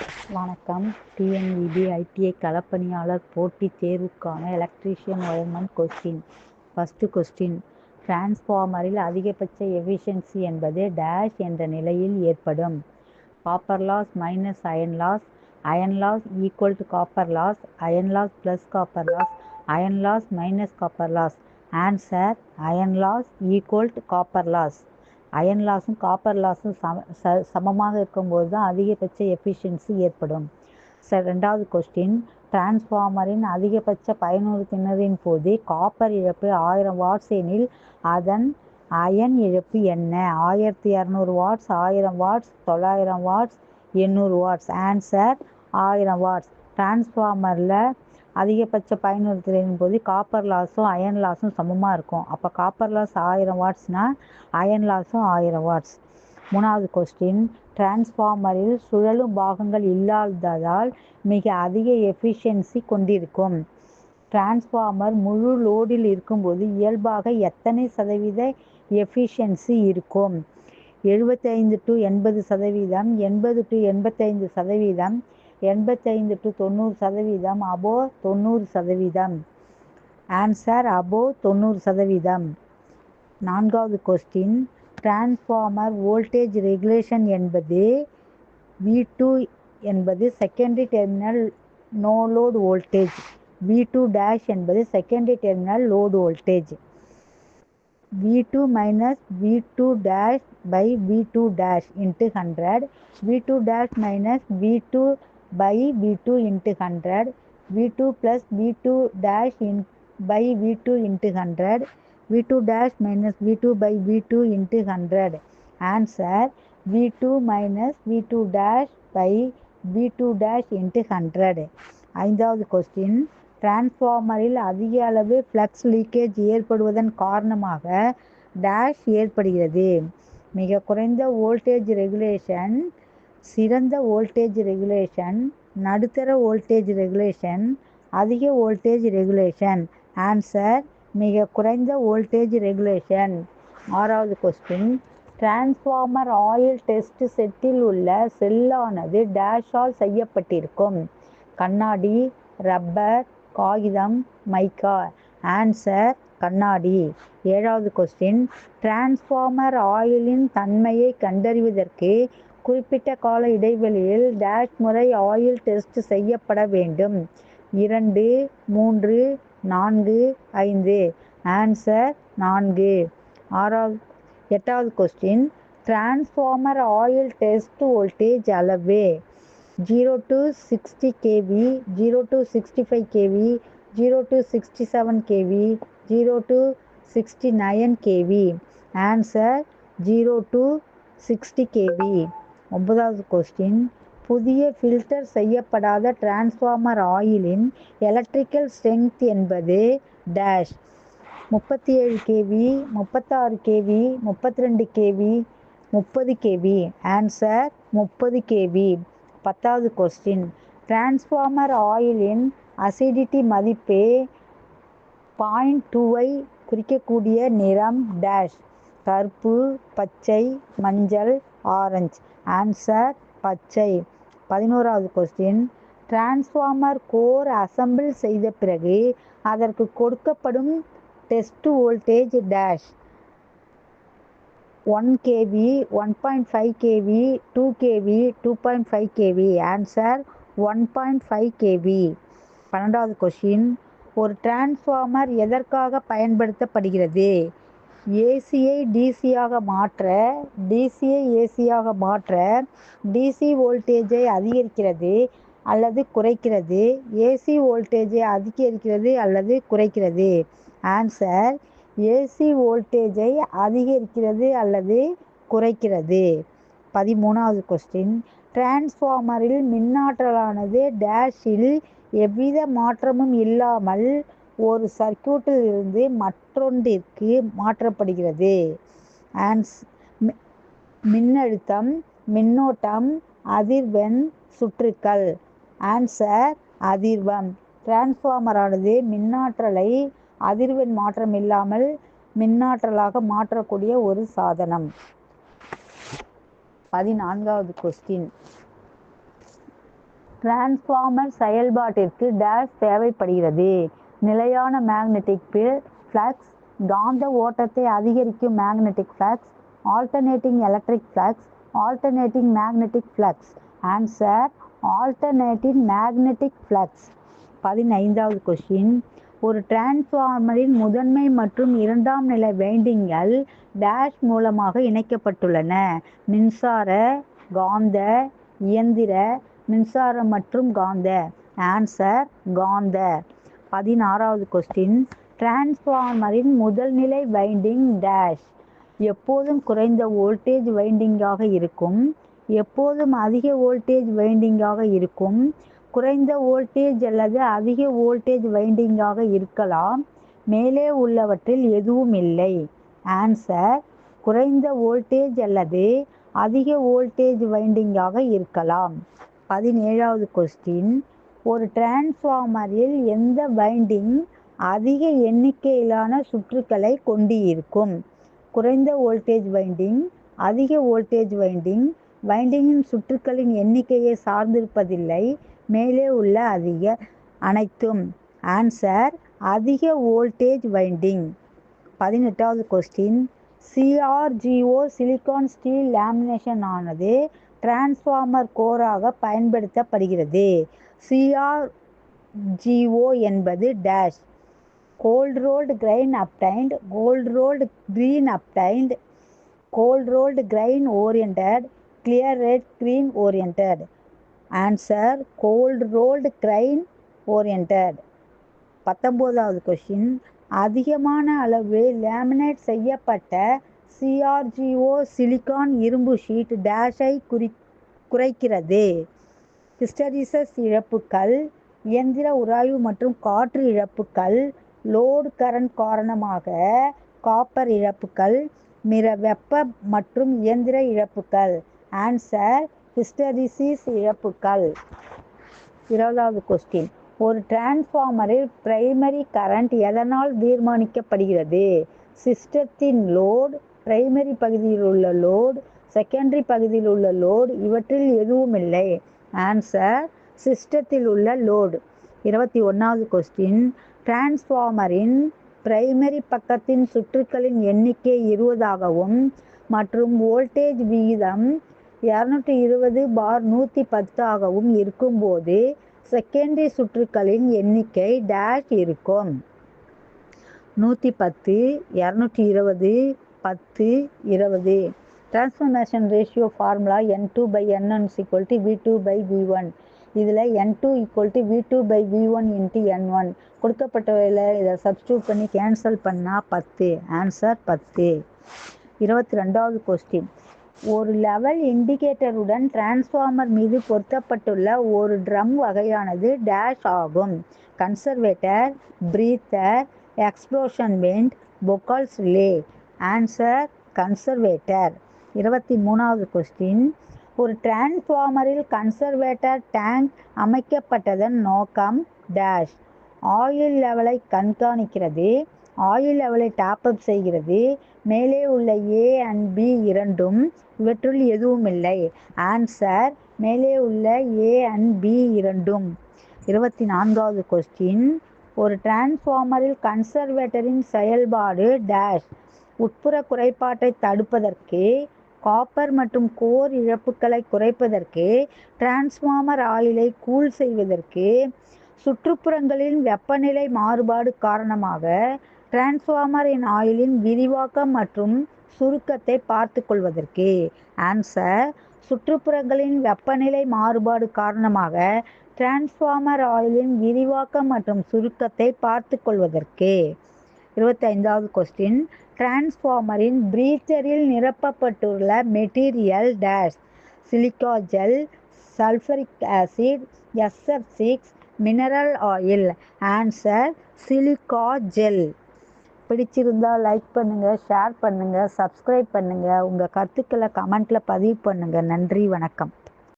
வணக்கம். TNEB ITI களப்பணியாளர் போட்டித் தேர்வுக்கான electrician wireman question first question டிரான்ஸ்ஃபார்மரில் அதிகபட்ச எஃபிஷியன்சி என்பது டேஷ் என்ற நிலையில் ஏற்படும். Copper loss minus iron loss iron loss equal to copper loss iron loss plus copper loss iron loss minus copper loss answer iron loss equal to copper loss iron லாஸும் copper லாஸும் சம ச சமமாக இருக்கும்போது தான் அதிகபட்ச எஃபிஷியன்சி ஏற்படும். ச ரெண்டாவது கொஸ்டின் டிரான்ஸ்ஃபார்மரின் அதிகபட்ச பயனுறுத்தினரின் போது காப்பர் இழப்பு ஆயிரம் வாட்ஸ் எனில் அதன் அயன் இழப்பு என்ன? ஆயிரத்தி இரநூறு வாட்ஸ் ஆயிரம் வாட்ஸ் தொள்ளாயிரம் வாட்ஸ் எண்ணூறு வாட்ஸ் ஆன்சர் ஆயிரம் வாட்ஸ் டிரான்ஸ்ஃபார்மரில் அதிகபட்ச பயனுறுத்தலின் போது காப்பர் லாஸும் அயன் லாஸும் சமமாக இருக்கும். அப்போ காப்பர் லாஸ் ஆயிரம் வாட்ஸ்னால் அயன் லாஸும் ஆயிரம் வாட்ஸ் மூணாவது கொஸ்டின் டிரான்ஸ்ஃபார்மரில் சுழலும் பாகங்கள் இல்லாததால் மிக அதிக எஃபிஷியன்சி கொண்டிருக்கும். டிரான்ஸ்ஃபார்மர் முழு லோடில் இருக்கும்போது இயல்பாக எத்தனை சதவீத எஃபிஷியன்சி இருக்கும்? எழுபத்தைந்து டு எண்பது சதவீதம் எண்பது டு எண்பத்தைந்து சதவீதம் எண்பத்தைந்து டு தொண்ணூறு சதவீதம் அபோ தொண்ணூறு சதவீதம். ஆன்சர் அபோ தொண்ணூறு சதவீதம். நான்காவது கொஸ்டின் டிரான்ஸ்ஃபார்மர் வோல்டேஜ் ரெகுலேஷன் என்பது வி டூ என்பது secondary terminal no load voltage V two dash என்பது secondary terminal load voltage V two minus V two dash by V two dash into hundred V two dash minus V two by V2 into 100, V2 plus V2 dash in by V2 into 100, V2 dash minus V2 by V2 into 100. Answer V2 minus V2 dash by V2 dash into 100. ஐந்தாவது question டிரான்ஸ்ஃபார்மரில் அதிக அளவு flux leakage ஏற்படுவதன் காரணமாக dash ஏற்படுகிறது மிக குறைந்த voltage regulation சிறந்த voltage regulation நடுத்தர வோல்டேஜ் ரெகுலேஷன் அதிக வோல்டேஜ் ரெகுலேஷன் ஆன்சர் மிக குறைந்த வோல்டேஜ் ரெகுலேஷன் ஆறாவது கொஸ்டின் டிரான்ஸ்ஃபார்மர் ஆயில் டெஸ்ட் செட்டில் உள்ள செல்லானது டேஷால் செய்யப்பட்டிருக்கும். கண்ணாடி ரப்பர் காகிதம் மைக்கா ஆன்சர் கண்ணாடி. ஏழாவது கொஸ்டின் டிரான்ஸ்ஃபார்மர் ஆயிலின் தன்மையை கண்டறிவதற்கு குறிப்பிட்ட கால இடைவெளியில் டேஷ் முறை ஆயில் டெஸ்ட் செய்யப்பட வேண்டும். இரண்டு மூன்று நான்கு ஐந்து. ஆன்சர் நான்கு. ஆறாவது எட்டாவது question. Transformer oil test voltage அளவு. Zero to sixty KV zero to sixty five KV zero to sixty seven KV zero to sixty nine KV. Answer zero to sixty KV. ஒன்பதாவது கொஸ்டின் புதிய filter செய்யப்படாத transformer ஆயிலின் electrical strength என்பது dash முப்பத்தி ஏழு KV முப்பத்தாறு KV முப்பத்தி ரெண்டு கேவி முப்பது கேவி ஆன்சர் முப்பது கேவி பத்தாவது கொஸ்டின் டிரான்ஸ்ஃபார்மர் ஆயிலின் அசிடிட்டி மதிப்பு பாயிண்ட் டூவை குறிக்கக்கூடிய நிறம் டேஷ் கருப்பு பச்சை மஞ்சள் ஆரஞ்சு ஆன்சர் பச்சை. பதினோராவது கொஸ்டின் டிரான்ஸ்ஃபார்மர் கோர் அசம்பிள் செய்த பிறகு அதற்கு கொடுக்கப்படும் test voltage dash one KV one point five KV two KV two point five KV answer one point five KV பன்னெண்டாவது கொஷின் ஒரு டிரான்ஸ்ஃபார்மர் எதற்காக பயன்படுத்தப்படுகிறது? ஏசியை டிசியாக மாற்ற டிசியை ஏசியாக மாற்ற டிசி வோல்டேஜை அதிகரிக்கிறது அல்லது குறைக்கிறது ஏசி வோல்டேஜை அதிகரிக்கிறது அல்லது குறைக்கிறது? ஆன்சர் ஏசி வோல்டேஜை அதிகரிக்கிறது அல்லது குறைக்கிறது? பதிமூணாவது கொஸ்டின் டிரான்ஸ்ஃபார்மரில் மின்னாற்றலானது டேஷில் எவ்வித மாற்றமும் இல்லாமல் ஒரு சர்க்கியூட்டில் இருந்து மற்றொன்றிற்கு மாற்றப்படுகிறது. ஆன்ஸ் மின்னழுத்தம் மின்னோட்டம் அதிர்வெண் சுற்றுக்கள். ஆன்சர் அதிர்வம். டிரான்ஸ்ஃபார்மரானது மின்னாற்றலை அதிர்வெண் மாற்றம் இல்லாமல் மின்னாற்றலாக மாற்றக்கூடிய ஒரு சாதனம். பதினான்காவது கொஸ்டின் டிரான்ஸ்ஃபார்மர் செயல்பாட்டிற்கு டேஷ் தேவைப்படுகிறது. நிலையான மேக்னெட்டிக் ஃப்ளக்ஸ் காந்த ஓட்டத்தை அதிகரிக்கும் magnetic flux alternating electric flux alternating magnetic flux answer alternating magnetic flux பதினைந்தாவது கொஷின் ஒரு டிரான்ஸ்ஃபார்மரின் முதன்மை மற்றும் இரண்டாம் நிலை வைண்டிங்கள் டேஷ் மூலமாக இணைக்கப்பட்டுள்ளன. மின்சார காந்த இயந்திர மின்சாரம் மற்றும் காந்த. ஆன்சர் காந்த. பதினாறாவது கொஸ்டின் டிரான்ஸ்ஃபார்மரின் முதல் நிலை வைண்டிங் டேஷ் எப்போதும் குறைந்த வோல்டேஜ் வைண்டிங்காக இருக்கும். எப்போதும் அதிக வோல்டேஜ் வைண்டிங்காக இருக்கும். குறைந்த வோல்டேஜ் அல்லது அதிக வோல்டேஜ் வைண்டிங்காக இருக்கலாம். மேலே உள்ளவற்றில் எதுவும் இல்லை. ஆன்சர் குறைந்த வோல்டேஜ் அல்லது அதிக வோல்டேஜ் வைண்டிங்காக இருக்கலாம். பதினேழாவது கொஸ்டின் ஒரு டிரான்ஸ்ஃபார்மரில் எந்த வைண்டிங் அதிக எண்ணிக்கையிலான சுற்றுகளை கொண்டு இருக்கும் குறைந்த வோல்டேஜ் வைண்டிங் அதிக வோல்டேஜ் வைண்டிங் வைண்டிங்கின் சுற்றுக்களின் எண்ணிக்கையை சார்ந்திருப்பதில்லை மேலே உள்ள அதிக அனைத்தும். ஆன்சர் அதிக வோல்டேஜ் வைண்டிங் பதினெட்டாவது question CRGO silicon steel lamination ஆனது டிரான்ஸ்ஃபார்மர் கோராக பயன்படுத்தப்படுகிறது. சிஆர்ஜிஓ என்பது dash cold rolled grain obtained cold rolled green obtained cold rolled grain oriented clear red green oriented answer cold rolled grain oriented பத்தொம்போதாவது question அதிகமான அளவு laminate செய்யப்பட்ட சிஆர்ஜிஓ silicon இரும்பு sheet டேஷை குறி குறைக்கிறது. ஹிஸ்டரிசஸ் இழப்புகள் இயந்திர உராய்வு மற்றும் காற்று இழப்புகள் லோடு கரண்ட் காரணமாக காப்பர் இழப்புகள் மிர வெப்ப மற்றும் இயந்திர இழப்புகள் ஆன்சர் ஹிஸ்டரிசிஸ் இழப்புகள் இருபதாவது கொஸ்டின் ஒரு டிரான்ஸ்ஃபார்மரில் பிரைமரி கரண்ட் எதனால் தீர்மானிக்கப்படுகிறது? சிஸ்டத்தின் லோட் பிரைமரி பகுதியில் உள்ள லோட் செகண்டரி பகுதியில் உள்ள லோட் இவற்றில் எதுவும் இல்லை ஆன்சர் சிஸ்டத்தில் உள்ள லோடு இருபத்தி ஒன்றாவது கொஸ்டின் டிரான்ஸ்ஃபார்மரின் பிரைமரி பக்கத்தின் சுற்றுக்களின் எண்ணிக்கை இருபதாகவும் மற்றும் வோல்டேஜ் விகிதம் இரநூற்றி இருபது பார் நூற்றி பத்தாகவும் இருக்கும்போது செகண்டரி சுற்றுக்களின் எண்ணிக்கை டேஷ் இருக்கும். நூற்றி பத்து இரநூற்றி இருபது பத்து இருபது. Transformation ratio formula N two by N N equal to V two by V one இதில் N two equal to V two by V one into N one கொடுக்கப்பட்டவையில் இதை சப்ஸ்டியூட் பண்ணி கேன்சல் பண்ணால் பத்து. ஆன்சர் பத்து. இருபத்தி ரெண்டாவது கொஸ்டின் ஒரு level இண்டிகேட்டருடன் transformer மீது பொருத்தப்பட்டுள்ள ஒரு ட்ரம் வகையானது டேஷ் ஆகும். Conservator breather explosion vent Buchholz relay answer conservator இருபத்தி மூணாவது கொஸ்டின் ஒரு டிரான்ஸ்ஃபார்மரில் கன்சர்வேட்டர் டேங்க் அமைக்கப்பட்டதன் நோக்கம் டேஷ் ஆயில் லெவலை கண்காணிக்கிறது. ஆயில் லெவலை டாப் அப் செய்கிறது. மேலே உள்ள ஏ அண்ட் பி இரண்டும் இவற்றுள் எதுவும் இல்லை. ஆன்சர் மேலே உள்ள ஏ அண்ட் பி இரண்டும். இருபத்தி நான்காவது கொஸ்டின் ஒரு டிரான்ஸ்ஃபார்மரில் கன்சர்வேட்டரின் செயல்பாடு டேஷ் உட்புற குறைபாட்டை தடுப்பதற்கு காப்பர் மற்றும் கோர் இழப்புகளை குறைப்பதற்கு டிரான்ஸ்ஃபார்மர் ஆயிலை கூல் செய்வதற்கு சுற்றுப்புறங்களின் வெப்பநிலை மாறுபாடு காரணமாக டிரான்ஸ்ஃபார்மரின் ஆயிலின் விரிவாக்கம் மற்றும் சுருக்கத்தை பார்த்து கொள்வதற்கு. ஆன்சர் சுற்றுப்புறங்களின் வெப்பநிலை மாறுபாடு காரணமாக டிரான்ஸ்ஃபார்மர் ஆயிலின் விரிவாக்கம் மற்றும் சுருக்கத்தை பார்த்து கொள்வதற்கு. இருபத்தைந்தாவது கொஸ்டின் டிரான்ஸ்ஃபார்மரின் பிரீச்சரில் நிரப்பப்பட்டுள்ள material dash silica gel sulphuric acid SF six mineral oil answer silica gel. பிடிச்சிருந்தால் லைக் பண்ணுங்கள் ஷேர் பண்ணுங்கள் சப்ஸ்கிரைப் பண்ணுங்கள் உங்கள் கருத்துக்களை கமெண்ட்டில் பதிவு பண்ணுங்கள் நன்றி வணக்கம்.